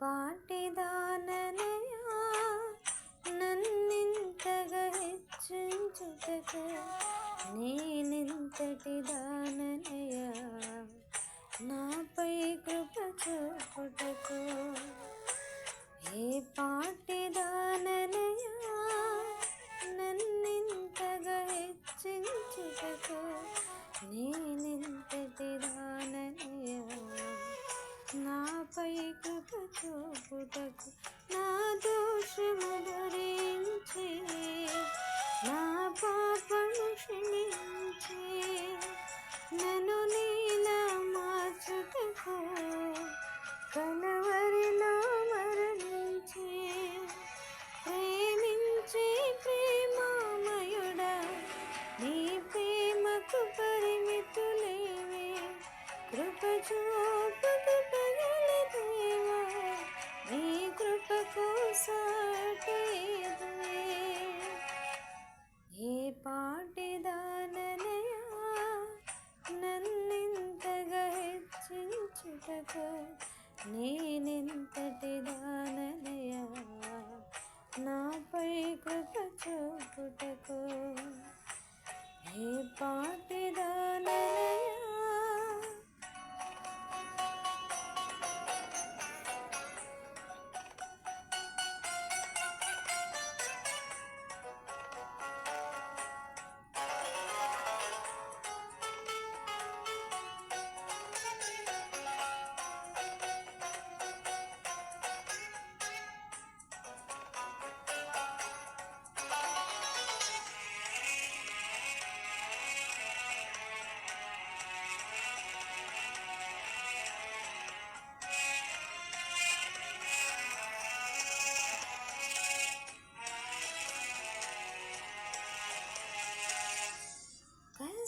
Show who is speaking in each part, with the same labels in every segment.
Speaker 1: పాటిదాననయా నన్నింతగా హెచ్చించుటకు నేనింతటి దాననయా? నాపై కృప చూపుటకు ఏ పాటిదాననయా నన్నింతగా హెచ్చించుటకు నీ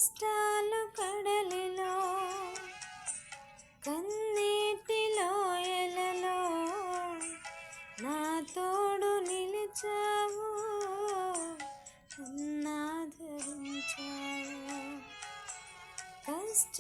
Speaker 1: కష్టాలు కడలిలో కన్నీటి లోయలలో నా తోడు నిలిచావు నన్నాదరించావు కష్ట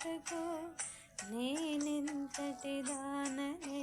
Speaker 1: హెచ్చించుటకు నేనింతటి దాననయా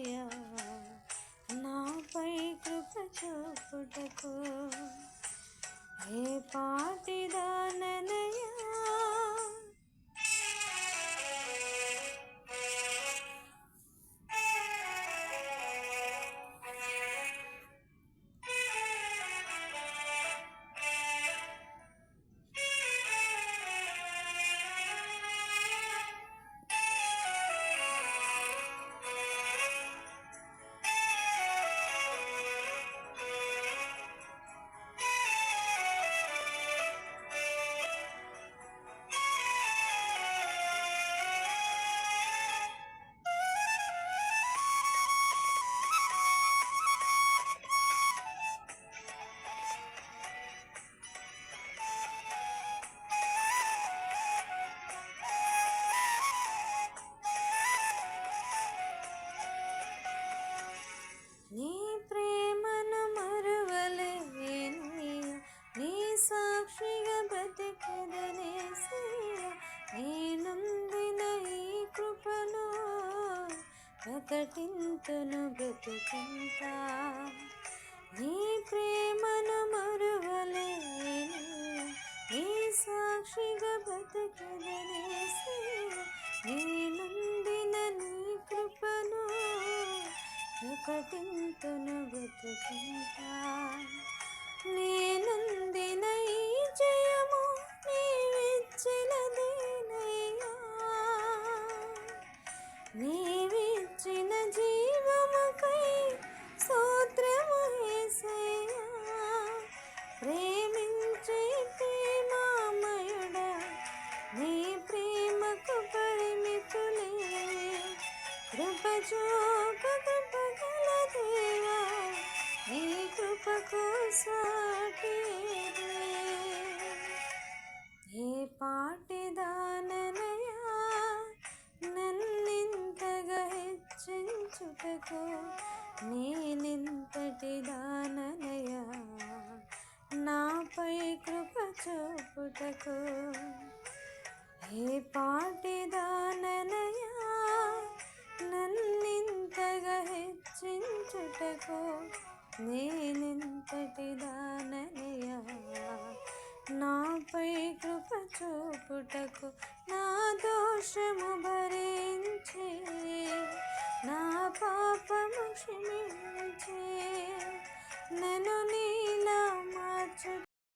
Speaker 1: సాక్షిగా బ్రతికదనేసయ్యా నేనుందిన ఈ కృపను ప్రకటింతును బ్రతికింత నీ ప్రేమను మరువలేనయ్యా నీ సాక్షిగా బ్రతికదనేసయ్యా నేనుందిన నీ కృపను ప్రకటింతును బ్రతుకుంటా కృప చూప కృపగల దేవా నీ కృపకు సాటిలే ఏ పాటి నన్నింతగా హెచ్చించుటకు నేనింతటి దాననయా? నాపై కృప చూపుటకు ఏ పాటి నేనింతటి దాననయా నాపై కృప చూపుటకు నా దోషము భరించి. నా పాపము క్షమించే. నన్ను నీ